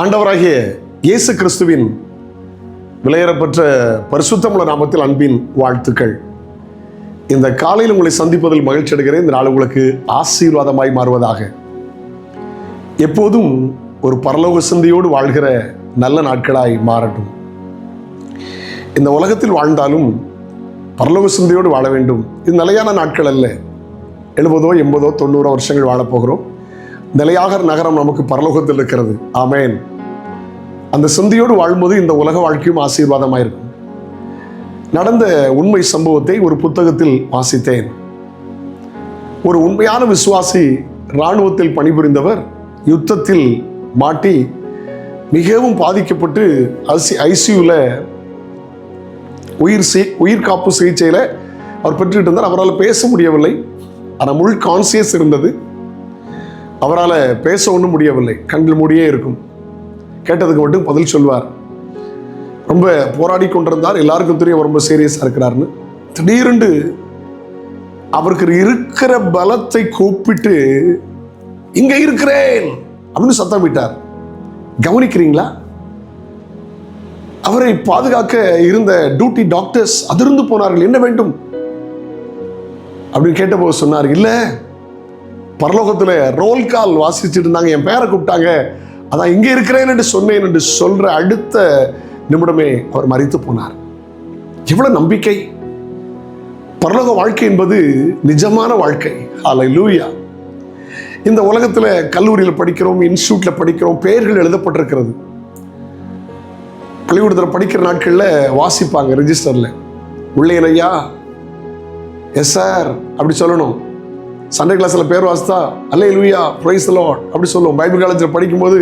ஆண்டவராகிய இயேசு கிறிஸ்துவின் விலையேறப்பெற்ற பரிசுத்தமுள்ள நாமத்தில் அன்பின் வாழ்த்துக்கள். இந்த காலையில் உங்களை சந்திப்பதில் மகிழ்ச்சி அடைகிறேன். இந்த நாள் உங்களுக்கு ஆசீர்வாதமாய் மாறுவதாக. எப்போதும் ஒரு பரலோக சிந்தையோடு வாழ்கிற நல்ல நாட்களாய் மாறட்டும். இந்த உலகத்தில் வாழ்ந்தாலும் பரலோக சிந்தையோடு வாழ வேண்டும். இது நிலையான நாட்கள் அல்ல. எழுபதோ எண்பதோ தொண்ணூறோ வருஷங்கள் வாழப்போகிறோம். நிலையாக நகரம் நமக்கு பரலோகத்தில் இருக்கிறது. ஆமேன். அந்த சிந்தையோடு வாழும்போது இந்த உலக வாழ்க்கையும் ஆசீர்வாதமாக இருக்கும் நடந்த உண்மை சம்பவத்தை ஒரு புத்தகத்தில் வாசித்தேன். ஒரு உண்மையான விசுவாசி இராணுவத்தில் பணிபுரிந்தவர் யுத்தத்தில் மாட்டி மிகவும் பாதிக்கப்பட்டு ஐசி ஐசியூவில் உயிர் சி உயிர் காப்பு சிகிச்சையில் அவர் பெற்றுக்கிட்டு இருந்தார் அவரால் பேச முடியவில்லை. ஆனால் முள் கான்சியஸ் இருந்தது. அவரால் பேச ஒன்றும் முடியவில்லை. கண்கள் மூடியே இருக்கும். கேட்டதுக்கு மட்டும் பதில் சொல்வார். ரொம்ப போராடி கொண்டிருந்தார். எல்லாருக்கும் தெரியும் ரொம்ப சீரியஸாக இருக்கிறாருன்னு திடீரென்று அவருக்கு இருக்கிற பலத்தை கூப்பிட்டு இங்க இருக்கிறேன்! அப்படின்னு சத்தம் விட்டார். கவனிக்கிறீங்களா? அவரை பாதுகாக்க இருந்த டியூட்டி டாக்டர்ஸ் அதிர்ந்து போனார்கள். என்ன வேண்டும்? அப்படின்னு கேட்டபோது சொன்னார் இல்லை பரலோகத்தில் ரோல் கால் வாசிச்சுட்டு இருந்தாங்க என் பேரை கூப்பிட்டாங்க. அதான் இங்கே இருக்கிறேன் என்று சொன்னேன் என்று சொல்கிற அடுத்த நிமிடமே அவர் மறித்து போனார். எவ்வளோ நம்பிக்கை. பரலோக வாழ்க்கை என்பது நிஜமான வாழ்க்கை. ஹாலை லூயா இந்த உலகத்தில் கல்லூரியில் படிக்கிறோம் இன்ஸ்டியூட்டில் படிக்கிறோம் பெயர்கள் எழுதப்பட்டிருக்கிறது. பள்ளிக்கூடத்தில் படிக்கிற நாட்களில் வாசிப்பாங்க ரிஜிஸ்டரில் உள்ளேன் ஐயா. எஸ் சார் அப்படி சொல்லணும். சண்டே கிளாஸில் பேர் வாசித்தா அல்லே லூயா ப்ரைஸ் லார்ட் அப்படி சொல்லுவோம். பைபிள் காலேஜில் படிக்கும்போது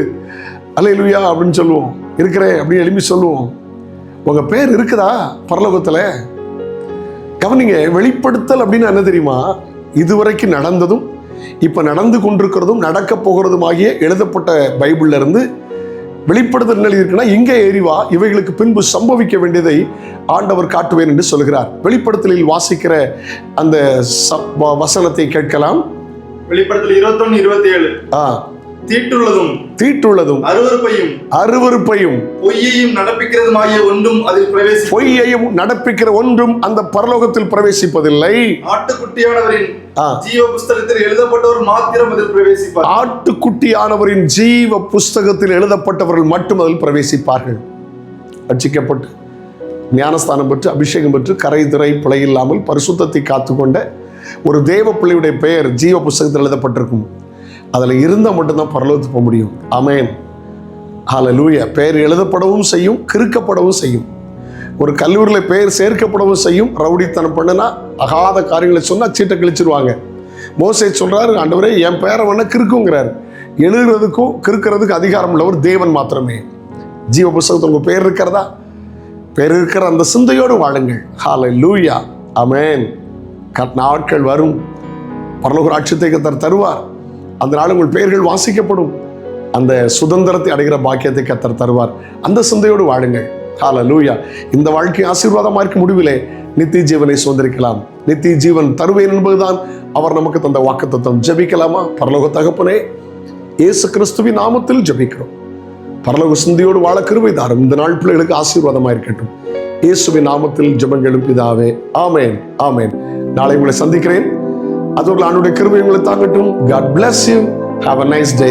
அல்லே லூயா அப்படின்னு சொல்லுவோம். இருக்கிறேன் அப்படின்னு எழுப்பி சொல்லுவோம். உங்கள் பேர் இருக்குதா பரலோகத்தில்? கவனிங்க வெளிப்படுத்தல் அப்படின்னு என்ன தெரியுமா? இதுவரைக்கும் நடந்ததும் இப்போ நடந்து கொண்டிருக்கிறதும் நடக்க போகிறதுமாகிய எழுதப்பட்ட பைபிள்லேருந்து இருந்து வெளிப்படுத்தல் என்ன இருக்குன்னா இங்கே எரிவா இவைகளுக்கு பின்பு சம்பவிக்க வேண்டியதை ஆண்டவர் காட்டுவேன் என்று சொல்கிறார். வெளிப்படுத்தலில் வாசிக்கிற அந்த வசனத்தை கேட்கலாம். வெளிப்படத்தில் இருபத்தொன்னு இருபத்தி ஏழு ஆ, தீட்டுள்ளதும் தீட்டுள்ளதும் அருவருப்பையும் அருவருப்பையும் பொய்யையும் நடப்பிக்கிறதுமாகிய ஒன்றும் அதில் பிரவேசி பொய்யையும் நடப்பிக்கிற ஒன்றும் அந்த பரலோகத்தில் பிரவேசிப்பதில்லை. ஆட்டுக்குட்டியானவரின். ஜீவ புஸ்தகத்தில் எழுதப்பட்டவர் மாத்திரம் அதில் பிரவேசிப்பார். ஆட்டுக்குட்டியானவரின் ஜீவ புஸ்தகத்தில் எழுதப்பட்டவர்கள் மட்டும் அதில் பிரவேசிப்பார்கள். ரட்சிக்கப்பட்டு ஞானஸ்தானம் பெற்று அபிஷேகம் பெற்று கரை திரை பிழை இல்லாமல் பரிசுத்தத்தை காத்துக்கொண்ட ஒரு தேவ பிள்ளையுடைய பெயர் ஜீவ புஸ்தகத்தில் எழுதப்பட்டிருக்கும். அதில் இருந்தால் மட்டும்தான் பரலோகத்துக்கு போக முடியும். அமேன் ஹால லூயா பெயர் எழுதப்படவும் செய்யும் கிறுக்கப்படவும் செய்யும். ஒரு கல்லூரியில் பெயர் சேர்க்கப்படவும் செய்யும் ரவுடித்தனம் பண்ணுனா அகாத காரியங்களை சொன்னால் சீட்டை கிழிச்சிருவாங்க. மோசை சொல்கிறாரு ஆண்டவரே என் பேரை வேணா கிறுக்குங்கிறார். எழுதுறதுக்கும் கிறுக்கிறதுக்கும் அதிகாரம் உள்ளவர் தேவன் மாத்திரமே. ஜீவ புஸ்தகத்தில் உங்கள் பேர் இருக்கிறதா? பேர் இருக்கிற அந்த சிந்தையோடு வாழுங்கள். ஹாலை லூயா அமேன் க- நாட்கள் வரும். பரலோக ராட்சியத்தை தருவார். அந்த நாள் உங்கள் பெயர்கள் வாசிக்கப்படும். அந்த சுதந்திரத்தை அடைகிற பாக்கியத்தை கத்தர் தருவார். அந்த சிந்தையோடு வாழுங்கள். ஹால லூயா இந்த வாழ்க்கை ஆசீர்வாதமாக இருக்க முடிவிலே நித்திய ஜீவனை சுதந்திரிக்கலாம் நித்திய ஜீவன் தருவேன் என்பதுதான் அவர் நமக்கு தந்த வாக்குத்தத்தம். ஜெபிக்கலாமா? பரலோக தகப்பனே இயேசு கிறிஸ்துவின் நாமத்தில் ஜபிக்கிறோம். பரலோக சிந்தையோடு வாழ கிருபை தாரும். இந்த நாள் பிள்ளைகளுக்கு ஆசீர்வாதமாக இருக்கட்டும். இயேசுவின் நாமத்தில் ஜபங்களும் இதாவே ஆமேன். ஆமேன். நாளை உங்களை சந்திக்கிறேன். அதோடு ஆண்டுடைய கிருபை உங்களை தாங்கட்டும். God bless you have a nice day